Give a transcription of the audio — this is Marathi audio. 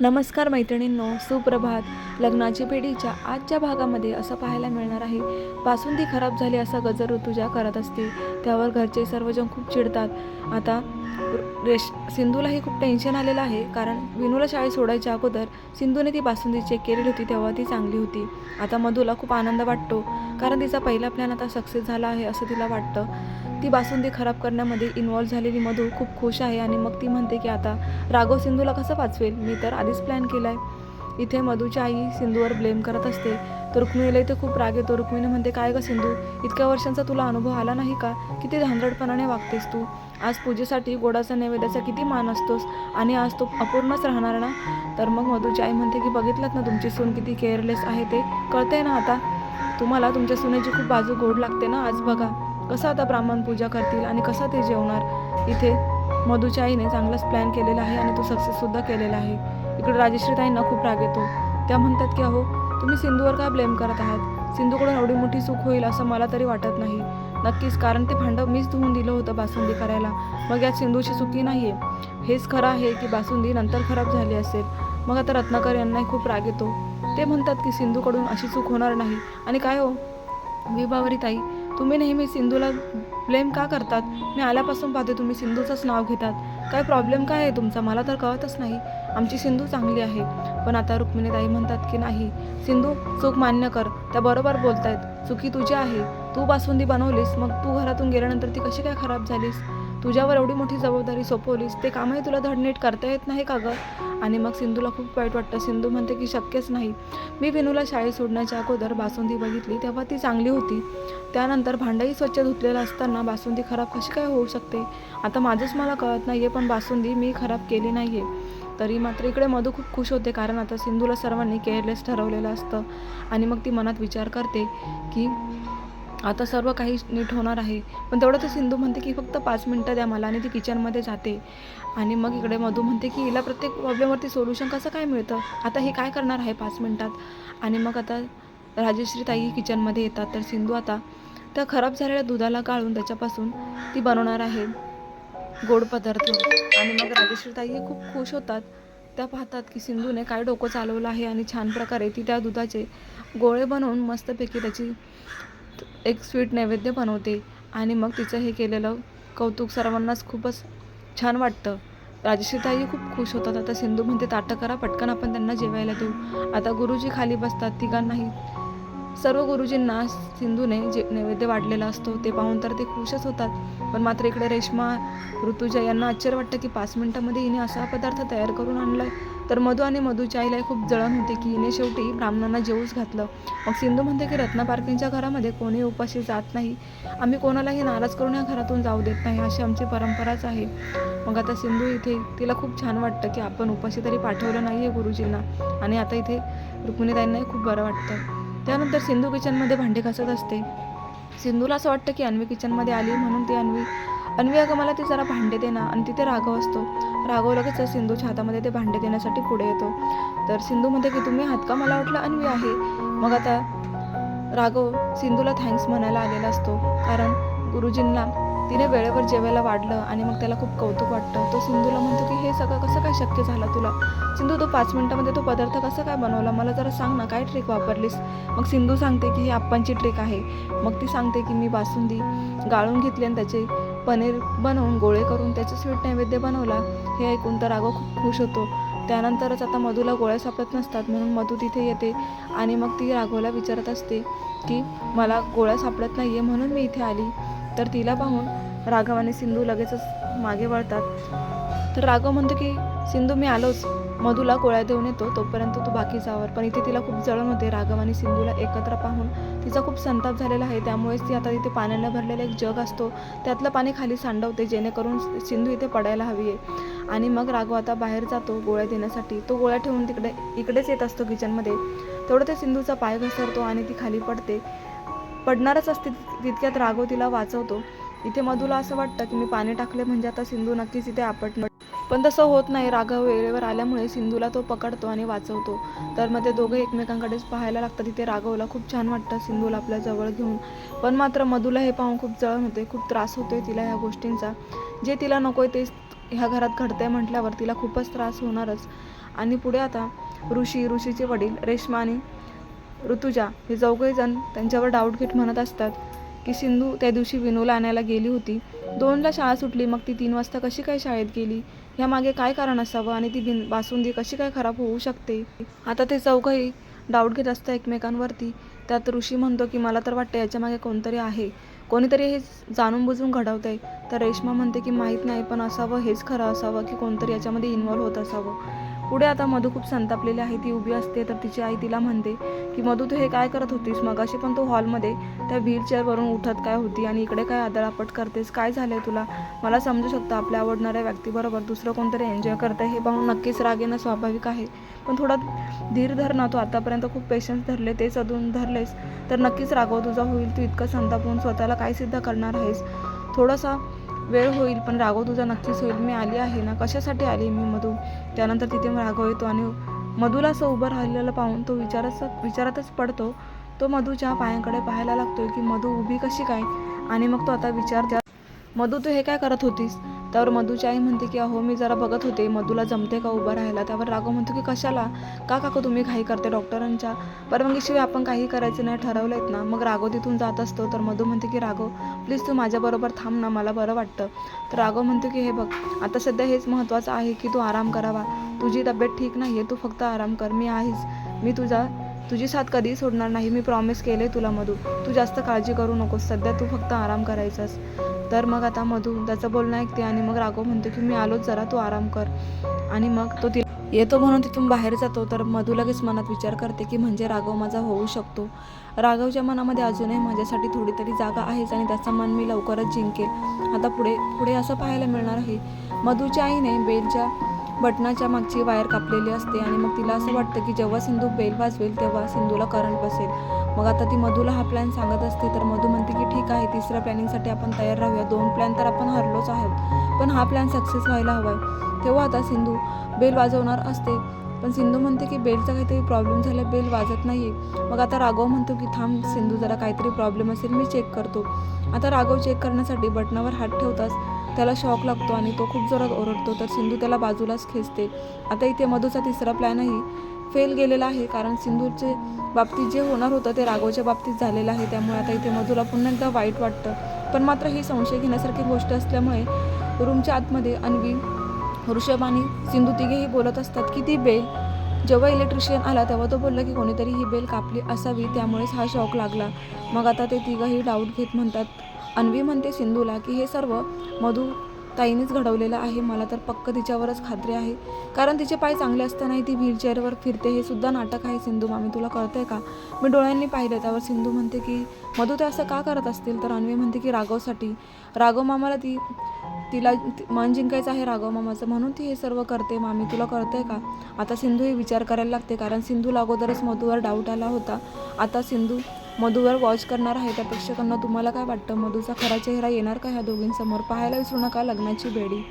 नमस्कार मैत्रिणींनो सुप्रभात. लग्नाची पिढीच्या आजच्या भागामध्ये असं पाहायला मिळणार आहे. बासुंदी खराब झाली असा गजर ऋतुजा करत असते. त्यावर घरचे सर्वजण खूप चिडतात. आता रेश सिंधूलाही खूप टेन्शन आलेलं आहे. कारण विनूला शाळेत सोडायच्या अगोदर सिंधूने ती बासुंदी चेक केलेली होती तेव्हा ती चांगली होती. आता मधूला खूप आनंद वाटतो. कारण तिचा पहिला प्लॅन आता सक्सेस झाला आहे असं तिला वाटतं. ती बासुंदी खराब करण्यामध्ये इन्वॉल्व्ह झालेली मधू खूप खुश आहे आणि मग ती म्हणते की आता राघव सिंधूला कसं वाचवेल? मी तर आधीच प्लॅन केला आहे इथे मधूची आई सिंधूवर ब्लेम करत असते. तर रुक्मिणीला इथे खूप राग येतो. रुक्मिणी म्हणते काय गं सिंधू इतक्या वर्षांचा तुला अनुभव आला नाही का? किती धांदडपणाने वागतेस तू. आज पूजेसाठी गोडाचा नैवेद्याचा किती मान असतोस आणि आज तो अपूर्णच राहणार ना? तर मग मधूची आई म्हणते की बघितलं ना तुमची सून किती केअरलेस आहे ते? कळतंय ना आता? तुम्हाला तुमच्या सुनेची खूप बाजू गोड लागते ना? आज बघा. कसं आता ब्राह्मण पूजा करतील आणि कसं ते जेवणार? इथे मधूच्या आईने चांगलाच प्लॅन केलेला आहे आणि तो सक्सेससुद्धा केलेला आहे. इकडे राजश्री ताईंना खूप राग येतो. त्या म्हणतात की अहो तुम्ही सिंधूवर काय ब्लेम करत आहात? सिंधूकडून एवढी मोठी चूक होईल असं मला तरी वाटत नाही. नक्कीच कारण ते भांडं मीच धुवून दिलं होतं बासुंदी करायला. मग यात सिंधूची चुकी नाही आहे हेच खरं आहे की बासुंदी नंतर खराब झाली असेल. मग आता रत्नाकर यांनाही खूप राग येतो. ते म्हणतात की सिंधूकडून अशी चूक होणार नाही. आणि काय हो? विभावरी ताई तुम्ही नेहमी सिंधूला ब्लेम का करतात? मी आल्यापासून पाहते तुम्ही सिंधूचंच नाव घेतात. काय प्रॉब्लेम काय आहे तुमचा? मला तर कळतच नाही. आमची सिंधू चांगली आहे. पण आता रुक्मिणीताई म्हणतात की नाही सिंधू चूक मान्य कर. त्या बरोबर बोलतायत. चुकी तुझी आहे. तू बासुंदी बनवलीस मग तू घरातून गेल्यानंतर ती कशी काय खराब झालीस? तुझ्यावर एवढी मोठी जबाबदारी सोपवलीस ते कामही तुला धडनीट करता येत नाही का गं? आणि मग सिंधूला खूप वाईट वाटतं. सिंधू म्हणते की शक्यच नाही. मी विनूला शाळेत सोडण्याच्या अगोदर बासुंदी बघितली तेव्हा ती चांगली होती. त्यानंतर भांडंही स्वच्छ धुतलेलं असताना बासुंदी खराब कशी काय होऊ शकते? आता माझंच मला कळत नाही आहे पण बासुंदी मी खराब केली नाही आहे तरी मात्र इकडे मधू खूप खुश होते कारण आता सिंधूला सर्वांनी केअरलेस ठरवलेलं असतं. आणि मग ती मनात विचार करते की आता सर्व काही नीट होणार आहे. पण तेवढं तर सिंधू म्हणते की फक्त पाच मिनटं द्या मला आणि ती किचनमध्ये जाते. आणि मग इकडे मधू म्हणते की हिला प्रत्येक प्रॉब्लेमवरती सोल्युशन कसं काय मिळतं? आता हे काय करणार आहे पाच मिनटात? आणि मग आता राजेश्री ताई किचनमध्ये येतात. तर सिंधू आता त्या खराब झालेल्या दुधाला गाळून त्याच्यापासून ती बनवणार आहे. गोड पदार्थ. आणि मग राजश्री खूप खुश होतात. त्या पाहतात की सिंधूने काय डोकं चालवलं आहे आणि छान प्रकारे ती त्या दुधाचे गोळे बनवून मस्तपैकी त्याची एक स्वीट नैवेद्य बनवते. आणि मग तिचं हे केलेलं कौतुक सर्वांनाच खूपच छान वाटतं. राजश्रीताई खूप खुश होतात. आता सिंधू म्हणते ताटं करा पटकन आपण त्यांना जेवायला देऊ. आता गुरुजी खाली बसतात. तिघांनाही सर्व गुरुजींना सिंधूने जे नैवेद्य वाढलेला असतो ते पाहून तर ते खुशच होतात. पण मात्र इकडे रेश्मा ऋतुजा यांना आश्चर्य वाटतं की पाच मिनिटामध्ये हिने असा पदार्थ तयार करून आणलाय. तर मधू आणि मधूच्या आईला खूप जळण होते की हिने शेवटी ब्राह्मणांना जेवूच घातलं. मग सिंधू म्हणते की रत्ना पारखेंच्या घरामध्ये कोणी उपाशी जात नाही. आम्ही कोणालाही नाराज करून या घरातून जाऊ देत नाही अशी आमची परंपराच आहे. मग आता सिंधू इथे तिला खूप छान वाटतं की आपण उपाशी तरी पाठवलं नाही आहे गुरुजींना. आणि आता इथे रुक्मिणीताईंनाही खूप बरं वाटतं. त्यानंतर सिंधू किचनमध्ये भांडे घासत असते. सिंधूला असं वाटतं की अन्वी किचनमध्ये आली म्हणून ती अन्वी अन्वी अगं मला ती जरा भांडे दे ना. आणि तिथे राघव असतो. राघव लगेच सिंधूच्या हातामध्ये ते भांडे देण्यासाठी पुढे येतो. तर सिंधू म्हणते की तुम्ही हात का? मला वाटलं अन्वी आहे. मग आता राघव सिंधूला थँक्स म्हणायला आलेला असतो. कारण गुरुजींना तिने वेळेवर जेवायला वाढलं आणि मग त्याला खूप कौतुक वाटतं. सिंधूला म्हणतो की हे सगळं कसं काय शक्य झालं तुला? सिंधू तू पाच मिनिटामध्ये तो पदार्थ कसा काय बनवला? मला जरा सांग ना काय ट्रिक वापरलीस? मग सिंधू सांगते की ही आप्पांची ट्रिक आहे. मग ती सांगते की मी बासुंदी गाळून घेतली आणि त्याचे पनीर बनवून गोळे करून त्याचं स्वीट नैवेद्य बनवला. हे ऐकून तर राघव खूप खुश होतो. त्यानंतरच आता मधूला गोळ्या सापडत नसतात म्हणून मधू तिथे येते आणि मग ती राघवला विचारत असते की मला गोळ्या सापडत नाही आहे म्हणून मी इथे आली. तर तिला पाहून राघव आणि सिंधू लगेचच मागे वळतात. तर राघव म्हणतो की सिंधू मी आलोच. मधूला गोळ्या देऊन येतो. तोपर्यंत तू बाकीचा आवर पण इथे तिला खूप जळण होते. राघव आणि सिंधूला एकत्र पाहून तिचा खूप संताप झालेला आहे. त्यामुळेच ती आता इथे पाण्याने भरलेला एक जग असतो. त्यातलं पाणी खाली सांडवते जेणेकरून सिंधू इथे पडायला हवी आहे. आणि मग राघव आता बाहेर जातो गोळ्या देण्यासाठी. तो गोळ्या ठेवून तिकडे इकडेच येत असतो किचनमध्ये. तेवढं ते सिंधूचा पाय घसरतो आणि ती खाली पडते. पडणारच असते तितक्यात राघव तिला वाचवतो. इथे मधूला असं वाटतं की मी पाणी टाकले म्हणजे आता सिंधू नक्कीच इथे आपटणार पण तसं होत नाही. राघव वेळेवर आल्यामुळे सिंधूला तो पकडतो आणि वाचवतो. तर मग ते दोघे एकमेकांकडेच पाहायला लागतात. तिथे राघवला खूप छान वाटतं सिंधूला आपल्या जवळ घेऊन. पण मात्र मधूला हे पाहून खूप जळण होते. खूप त्रास होतोय तिला ह्या गोष्टींचा. जे तिला नको आहे तेच ह्या घरात घडतंय म्हटल्यावर तिला खूपच त्रास होणारच. आणि पुढे आता ऋषी ऋषीचे वडील रेश्मा आणि ऋतुजा हे चौघेजण जण त्यांच्यावर डाऊट घेत म्हणत असतात की सिंधू त्या दिवशी विनूला आणायला गेली होती. दोनला शाळा सुटली मग ती तीन वाजता कशी काय शाळेत गेली? ह्यामागे काय कारण असावं आणि ती बिन बासुंदी कशी काय खराब होऊ शकते? आता ते चौघही डाऊट घेत असतं एकमेकांवरती. त्यात ऋषी म्हणतो की मला तर वाटतं याच्यामागे कोणतरी आहे. कोणीतरी हे जाणून बुजून घडवतं आहे तर रेश्मा म्हणते की माहीत नाही पण असावं हेच खरं असावं की कोणतरी याच्यामध्ये इन्वॉल्व्ह होत असावं. पुढे आता मधू खूप संतापलेली आहे ती उभी असते तर तिची आई तिला म्हणते की मधू तू हे काय करत होतीस? मगाशी पण तू हॉलमध्ये त्या व्हीलचेअरवरून उठत काय होती आणि इकडे काय आदळापट करतेस? काय झालंय तुला? मला समजू शकतं आपल्या आवडणाऱ्या व्यक्तीबरोबर दुसरं कोणतरी एन्जॉय करतं हे पाहून नक्कीच राग येणं स्वाभाविक आहे. पण थोडा धीर धर ना तू आतापर्यंत खूप पेशन्स धरले तेच अजून धरलेस तर नक्कीच रागव तुझा होईल तू इतकं संतापून स्वतःला काय सिद्ध करणार आहेस? थोडासा वेळ होईल पण राघव तुझा नक्कीच होईल. मी आली आहे ना? कशासाठी आली मी मधू त्यानंतर तिथे मग राघव येतो आणि मधूला असं उभं राहिलेलं पाहून तो विचारच विचारातच पडतो. तो मधूच्या पायांकडे पाहायला लागतोय की मधू उभी कशी काय? आणि मग तो आता विचार मधू तू हे काय करत होतीस? त्यावर मधूची आई म्हणते की अहो मी जरा बघत होते. मधूला जमते का उभं राहायला? त्यावर राघव म्हणतो की कशाला? का काका तुम्ही घाई करते डॉक्टरांच्या परवानगीशिवाय आपण काही करायचं नाही. ठरवलं आहेत ना. मग राघव तिथून जात असतो. तर मधू म्हणते की राघव प्लीज तू माझ्याबरोबर थांब ना. मला बरं वाटतं. तर राघव म्हणतो की हे बघ आता सध्या हेच महत्त्वाचं आहे की तू आराम करावा. तुझी तब्येत ठीक नाही आहे तू फक्त आराम कर. मी आहेच. मी तुझा तुझी साथ कधीही सोडणार नाही. मी प्रॉमिस केले तुला मधू. तू जास्त काळजी करू नकोस. सध्या तू फक्त आराम करायचास. तर मग आता मधू त्याचं बोलणं ऐकते आणि मग राघव म्हणतो की मी आलोच जरा तू आराम कर. आणि मग तो तिला येतो म्हणून तिथून बाहेर जातो. तर मधू लगेच मनात विचार करते की म्हणजे राघव माझा होऊ शकतो? राघवच्या मनामध्ये अजूनही माझ्यासाठी थोडी तरी जागा आहेच आणि त्याचं मन मी लवकरच जिंकेल. आता पुढे पुढे असं पाहायला मिळणार आहे. मधूच्या आईने बेलच्या बटनाच्या मागची वायर कापलेली असते आणि मग तिला असं वाटतं की जेव्हा सिंधू बेल वाजवेल तेव्हा सिंधूला करंट बसेल. मग आता ती मधूला हा प्लॅन सांगत असते तर मधू म्हणते की ठीक आहे तिसऱ्या प्लॅनिंगसाठी आपण तयार राहूया. दोन प्लॅन तर आपण हरलोच आहोत. पण हा प्लॅन सक्सेस व्हायला हवा आहे. तेव्हा आता सिंधू बेल वाजवणार असते. पण सिंधू म्हणते की बेलचा काहीतरी प्रॉब्लेम झाला बेल वाजत नाही आहे मग आता राघव म्हणतो की थांब सिंधू जरा काहीतरी प्रॉब्लेम असेल मी चेक करतो. आता राघव चेक करण्यासाठी बटनावर हात ठेवताच त्याला शॉक लागतो आणि तो खूप जोरात ओरडतो. तर सिंधू त्याला बाजूलाच खेचते. आता इथे मधूचा तिसरा प्लॅनही फेल गेलेला आहे. कारण सिंधूचे बाबतीत जे होणार होतं ते राघवच्या बाबतीत झालेलं आहे. त्यामुळे आता इथे मधूला पुन्हा एकदा वाईट वाटतं. पण मात्र ही संशय घेण्यासारखी गोष्ट असल्यामुळे रूमच्या आतमध्ये अन्वी ऋषभ आणि सिंधू तिघेही बोलत असतात की ती बेल जेव्हा इलेक्ट्रिशियन आला तेव्हा तो बोलला की कोणीतरी ही बेल कापली असावी. त्यामुळेच हा शॉक लागला. मग आता ते तिघंही डाऊट घेत म्हणतात अन्वी म्हणते सिंधूला की हे सर्व मधू ताईनेच घडवलेलं आहे. मला तर पक्क तिच्यावरच खात्री आहे. कारण तिचे पाय चांगले असतानाही ती व्हीलचेअरवर फिरते. हे सुद्धा नाटक आहे सिंधू मामी तुला कळतंय का? मी डोळ्यांनी पाहिलं. त्यावर सिंधू म्हणते की मधू ते असं का करत असतील? तर अन्वी म्हणते की राघवसाठी. राघव मामाला ती तिला मन जिंकायचं आहे राघव मामाचं. म्हणून ती हे सर्व करते. मामी तुला कळतंय का? आता सिंधू हे विचार करायला लागते. कारण सिंधूला अगोदरच मधूवर डाऊट आला होता. आता सिंधू मधूवर वॉच करणार आहे त्या प्रेक्षकांना तुम्हाला काय वाटतं? मधूचा खरा चेहरा येणार का ह्या दोघींसमोर? पाहायला विसरू नका लग्नाची बेडी.